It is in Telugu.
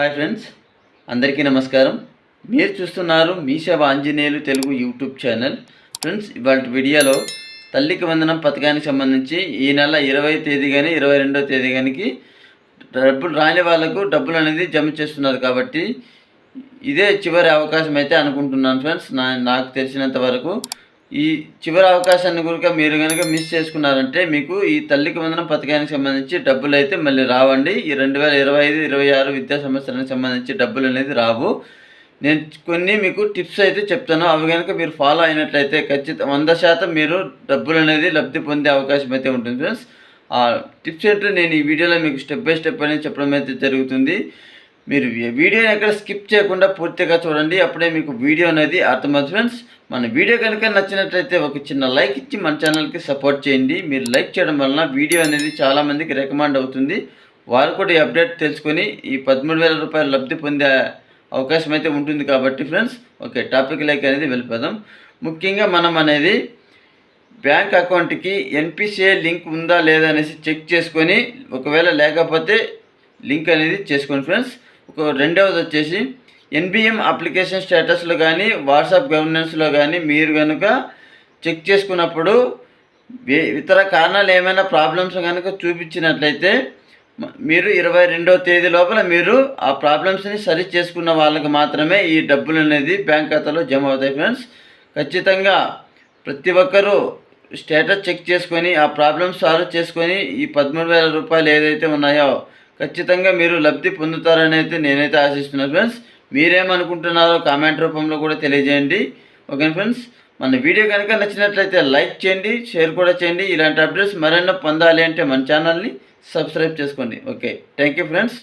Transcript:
హాయ్ ఫ్రెండ్స్ అందరికీ నమస్కారం. మీరు చూస్తున్నారు మీ సేవ Anjaneyulu Telugu YouTube channel. Friends ఇవాళ వీడియోలో తల్లికి వందనం పథకానికి సంబంధించి ఈ నెల ఇరవై తేదీ కానీ ఇరవై రెండో తేదీ కానికి డబ్బులు రాని వాళ్ళకు డబ్బులు అనేది జమ చేస్తున్నారు కాబట్టి ఇదే చివరి అవకాశం అయితే అనుకుంటున్నాను ఫ్రెండ్స్. నా నాకు తెలిసినంత వరకు ఈ చివరి అవకాశాన్ని కనుక మీరు కనుక మిస్ చేసుకున్నారంటే మీకు ఈ తల్లికి వందనం పథకానికి సంబంధించి డబ్బులు అయితే మళ్ళీ రావండి. ఈ రెండు వేల ఇరవై ఐదు ఇరవై ఆరు విద్యా సంవత్సరానికి సంబంధించి డబ్బులు అనేది రావు. నేను కొన్ని మీకు టిప్స్ అయితే చెప్తాను. అవి కనుక మీరు ఫాలో అయినట్లయితే ఖచ్చితంగా వంద శాతం మీరు డబ్బులు అనేది లబ్ధి పొందే అవకాశం అయితే ఉంటుంది. ఫ్రెండ్స్ ఆ టిప్స్ ఏంటో నేను ఈ వీడియోలో మీకు స్టెప్ బై స్టెప్ అనేది చెప్పడం అయితే జరుగుతుంది. మీరు వీడియోని ఎక్కడ స్కిప్ చేయకుండా పూర్తిగా చూడండి. అప్పుడే మీకు వీడియో అనేది అర్థమవుతుంది ఫ్రెండ్స్. మన వీడియో కనుక నచ్చినట్లయితే ఒక చిన్న లైక్ ఇచ్చి మన ఛానల్కి సపోర్ట్ చేయండి. మీరు లైక్ చేయడం వలన వీడియో అనేది చాలామందికి రికమెండ్ అవుతుంది. వారు కూడా ఈ అప్డేట్ తెలుసుకొని ఈ పదమూడు వేల రూపాయలు లబ్ధి పొందే అవకాశం అయితే ఉంటుంది కాబట్టి ఫ్రెండ్స్ ఓకే టాపిక్ లైక్ అనేది వెళ్ళిపోదాం. ముఖ్యంగా మనం అనేది బ్యాంక్ అకౌంట్కి ఎన్పిసిఐ లింక్ ఉందా లేదా అనేసి చెక్ చేసుకొని ఒకవేళ లేకపోతే లింక్ అనేది చేసుకోండి ఫ్రెండ్స్. రెండవది వచ్చేసి ఎన్బిఎం అప్లికేషన్ స్టేటస్లో కానీ వాట్సాప్ గవర్నెన్స్లో కానీ మీరు కనుక చెక్ చేసుకున్నప్పుడు ఇతర కారణాలు ఏమైనా ప్రాబ్లమ్స్ కనుక చూపించినట్లయితే మీరు ఇరవై రెండవ తేదీ లోపల మీరు ఆ ప్రాబ్లమ్స్ని సరి చేసుకున్న వాళ్ళకి మాత్రమే ఈ డబ్బులు అనేది బ్యాంక్ ఖాతాలో జమ అవుతాయి ఫ్రెండ్స్. ఖచ్చితంగా ప్రతి ఒక్కరూ స్టేటస్ చెక్ చేసుకొని ఆ ప్రాబ్లమ్స్ సాల్వ్ చేసుకొని ఈ పదమూడు వేల రూపాయలు ఏదైతే ఉన్నాయో ఖచ్చితంగా మీరు లబ్ధి పొందుతారని అయితే నేనైతే ఆశిస్తున్నాను ఫ్రెండ్స్. మీరేమనుకుంటున్నారో కామెంట్ రూపంలో కూడా తెలియజేయండి. ఓకే ఫ్రెండ్స్ మన వీడియో కనుక నచ్చినట్లయితే లైక్ చేయండి షేర్ కూడా చేయండి. ఇలాంటి అప్డేట్స్ మరెన్నో పొందాలి అంటే మన ఛానల్ని సబ్స్క్రైబ్ చేసుకోండి. Okay thank you friends.